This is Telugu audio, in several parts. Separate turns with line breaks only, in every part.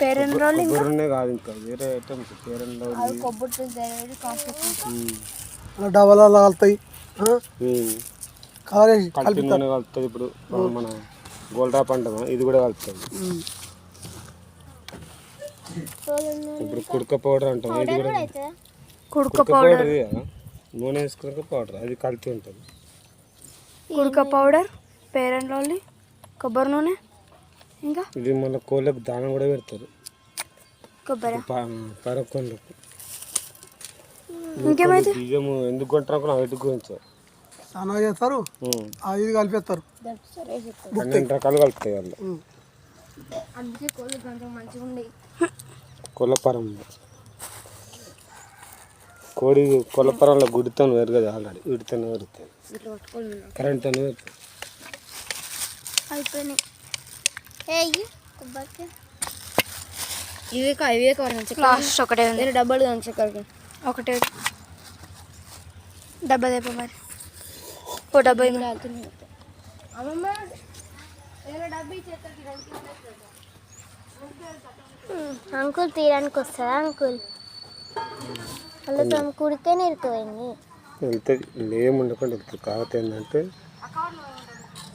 పేరెంట్ రోల్ ఇంకా
కాదు ఇంకా వేరే ఐటమ్స్ పేరెంట్లో
కొబ్బరి తెలియదు కాకపోతే.
డబల్ కలుతాయి కాలేజ్
కల్తీ నూనె కలుపుతుంది ఇప్పుడు మన గోల్డ్ అంటామా ఇది కూడా కలుపుతుంది ఇప్పుడు కుడక పౌడర్ అంటాం ఇది కూడా
కుడుక
కుడక పౌడర్. నూనె వేసుకున్నాక పౌడర్ అది కల్తీ ఉంటుంది.
కుడుక పౌడర్ పేరెంట్ రోల్ కొబ్బరి నూనె. ఇంకా?
ఇది మన కోళ్ళకు దానం కూడా పెడతారు.
కొబ్బరి?
పరకొండకు
ఇంకేమైతే
బియ్యము ఎందుకు కొంటారు నా వీటి గురించి
స్నానం చేస్తారు ఆ ఇది కలిపేస్తారు.
పన్నెండు రకాలు కలుపుతాయి వాళ్ళు
అందుకే కోళ్ళు కొంచెం మంచిగా
కొల్లపరం కోడి కొల్లపరంలో గుడితో వేరు కదా ఆల్రెడీ వీటితో
పట్టుకొని
కరెంట్తో వేరుతాయి
అయిపోయినాయి. ఇవే ఇవే లాస్ట్ ఒకటే ఉంది. డబ్బాలు కానీ చక్కరకి ఒకటే. డబ్బా తెప్ప మరి. ఓ డబ్బా అమ్మమ్మ
అంకుల్ తీయడానికి వస్తుందా అంకుల్? అలా తమ ఇరుకుపోయింది
ఏం ఉండకుండా వెళ్తుంది కాకపోతే ఏంటంటే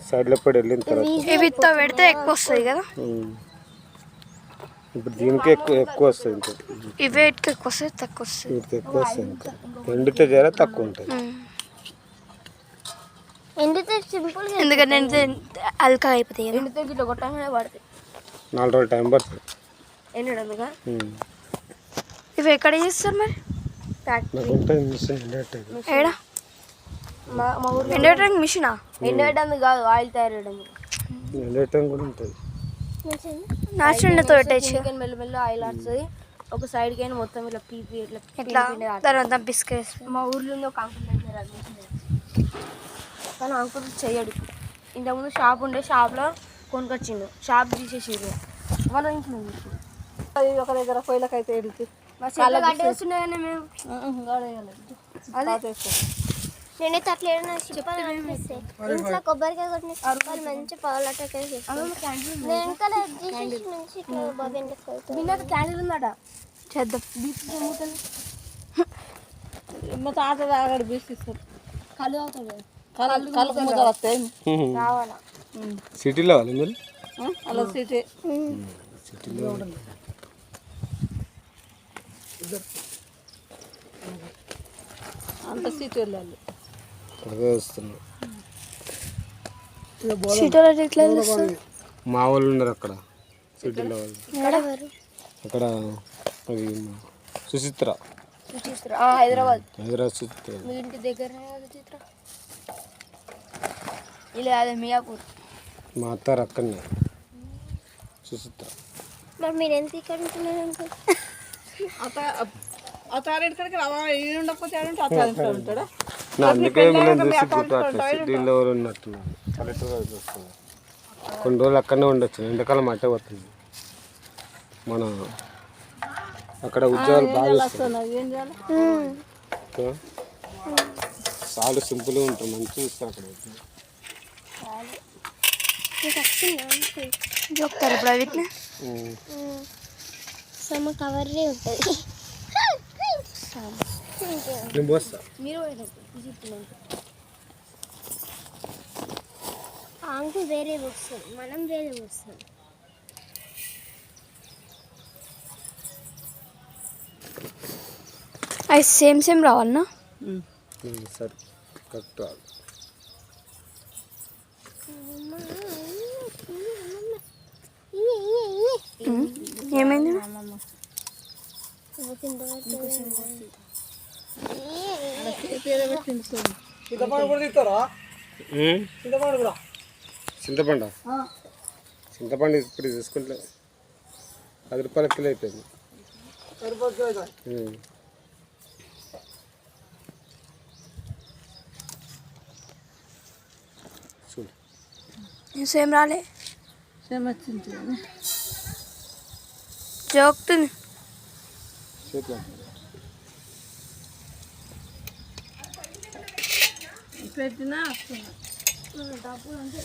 సైడ్లో పడి వెళ్ళిన తర్వాత.
ఇవి పెడితే ఎక్కువ వస్తుంది కదా.
ఇప్పుడు దీనికి ఎక్కువ ఎక్కువ వస్తుంది ఇంకా.
ఇవే ఇటుక ఎక్కువ వస్తుంది తక్కువ వస్తుంది
వీటికి ఎక్కువ వస్తుంది ఇంకా. ఎండితే జర తక్కువ ఉంటుంది
ఎండితే సింపుల్
ఎందుకంటే ఎండితే అల్కా అయిపోతాయి ఎండితే గిట్ల కొట్టగానే పడతాయి.
నాలుగు రోజులు టైం పడుతుంది.
ఎండడంగా
ఉమ్.
ఇవి ఎక్కడ చేస్తారు మరి?
నాకు ఉంటుంది మిషన్ ఎండేటది
ఏడా? మా మా ఊర్లో ఎండేయడానికి మిషనా? ఎండేయడానికి కాదు ఆయిల్ తయారు చేయడానికి
ఎండేయటం కూడా ఉంటుంది.
పెట్టచ్చు.
చికెన్ మెల్లమెల్ల ఆయిల్ ఆడుతుంది. ఒక సైడ్కి అయినా మొత్తం ఇట్లా పీపీ ఇట్లా
ఇట్లా తర్వాత బిస్కెట్స్.
మా ఊర్లో ఉంది ఒక అంకుల్ దగ్గర అది. కానీ అంకుల్ చెయ్యడు. ఇంతకుముందు షాప్ ఉండే షాప్లో కొనుకొచ్చిండు షాప్ తీసేసిండు వాళ్ళ ఇంట్లో.
అది ఒక దగ్గర పొయ్యిలకైతే వెళ్తే.
మా చెట్లు కట్టేస్తున్నాయని మేము. అదే.
నేనైతే అట్లా చెప్పాలి అనిపిస్తే. ఇంట్లో కొబ్బరికాయ కొట్టిన వాళ్ళు మంచి పావులటకాయ చేస్తాను నేను వెనకాల బాబీ
క్యాండిల్ ఉందట?
చేద్దాం.
మా తాత తాగడు
కళ్ళు అవుతుంది కదా.
కళ్ళు వస్తాయి.
రావాలా?
సిటీలో వాళ్ళు మీరు?
అలా సీటే.
సిటీలో
అంత సీట్ వెళ్ళాలి
ఎట్లా తెలుస్తుంది
మా వాళ్ళు ఉన్నారు అక్కడ సిటీలో వాళ్ళు. అక్కడ అది సుచిత్ర.
హైదరాబాద్.
హైదరాబాద్ సుచిత్ర.
మీ ఇంటి దగ్గరనే ఇలా అదే మియాపూర్.
మా అత్తారు అక్కడనే. సుచిత్ర.
మరి మీరు ఎంత ఇక్కడ ఉంటున్నారు అంకుల్?
అత అతారింటికి రావా ఈ ఉండకపోతే ఉంటాడా?
అందుకే వీళ్ళని చూసి సిటీలో ఎవరు చూస్తున్నారు. కొన్ని రోజులు అక్కడనే ఉండొచ్చు. ఎండాకాలం అట్టే పోతుంది మన అక్కడ ఉద్యోగాలు బాగా చూస్తారు? చాలా సింపుల్గా ఉంటుంది మంచిగా చూస్తారు అక్కడ.
ఇప్పుడు వీటిని
కవర్లే ఉంటుంది
నేను పోస్తా.
మీరు
అంకుల్ వేరే వస్తాం మనం వేరే వస్తాం
అవి సేమ్ సేమ్ రావాలన్నా
సరే కరెక్ట్ రాదు.
చింతపండు కూడా తీస్తారా
ఉమ్?
చింతపండు కూడా.
చింతపండు? చింతపండు ఇప్పుడు తీసుకుంటే పది రూపాయల కిలో అయిపోయింది. చూడు.
సేమ్ రాలే?
వచ్చింది.
జోక్తుంది.
చేతిలో
పెట్టినా? వస్తున్నా డబ్బులు అంటే